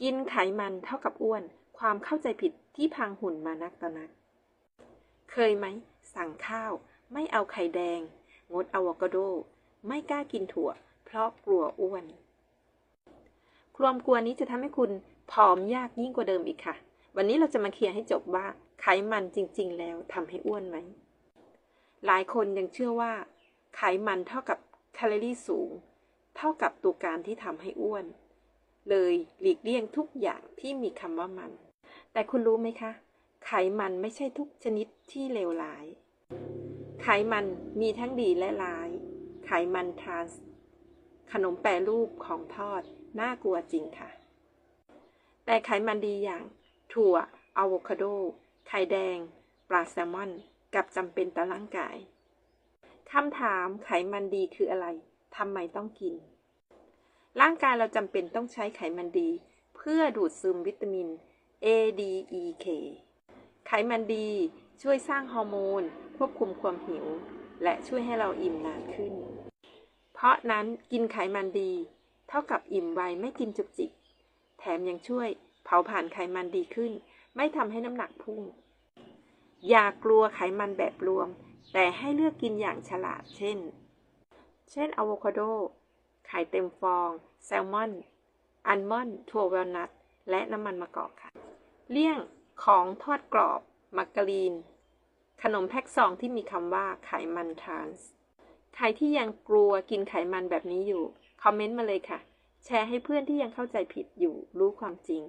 กินไขมันเท่ากับอ้วน ความเข้าใจผิดที่พังหุ่นมานักต่อนัก เคยไหม สั่งข้าว ไม่เอาไข่แดง งดอะโวคาโด ไม่กล้ากินถั่ว เพราะกลัวอ้วน ความกลัวนี้จะทำให้คุณผอมยากยิ่งกว่าเดิมอีกค่ะ วันนี้เราจะมาเคลียร์ให้จบว่าไขมันจริง ๆ แล้วทำให้อ้วนไหม หลายคนยังเชื่อว่า ไขมันเท่ากับแคลอรี่สูง เท่ากับตัวการที่ทำให้อ้วน เลยหลีกเลี่ยงทุกอย่างที่มีคำว่ามัน แต่คุณรู้ไหมคะ ไขมันไม่ใช่ทุกชนิดที่เลวร้าย ไขมันมีทั้งดีและร้าย ไขมันทรานส์ขนมแปรรูปของทอด น่ากลัวจริงค่ะ แต่ไขมันดีอย่าง ถั่วอะโวคาโด ไข่แดง ปลาแซลมอน กับจำเป็นต่อร่างกายคำถามไขมันดีคืออะไร ทำไมต้องกิน ร่างกายเราจำเป็นต้องใช้ไขมันดี เพื่อดูดซึมวิตามิน A D E K ไขมันดีช่วยสร้างฮอร์โมน ควบคุมความหิว และช่วยให้เราอิ่มนานขึ้น เพราะนั้นกินไขมันดี เท่ากับอิ่มไวไม่กินจุกจิก แถมยังช่วยเผาผ่านไขมันดีขึ้น ไม่ทำให้น้ำหนักพุ่ง อย่ากลัวไขมันแบบรวม แต่ให้เลือกกินอย่างฉลาด เช่น เช่นอะโวคาโด ไข่เต็มฟอง แซลมอน อัลมอนด์ถั่ววอลนัท และน้ำมันมะกอกค่ะ เลี่ยงของทอดกรอบ มักกะรีน ขนมแพ็คซองที่มีคำว่าไขมันทรานส์ ใครที่ยังกลัวกินไขมันแบบนี้อยู่ คอมเมนต์มาเลยค่ะ แชร์ให้เพื่อนที่ยังเข้าใจผิดอยู่รู้ความจริง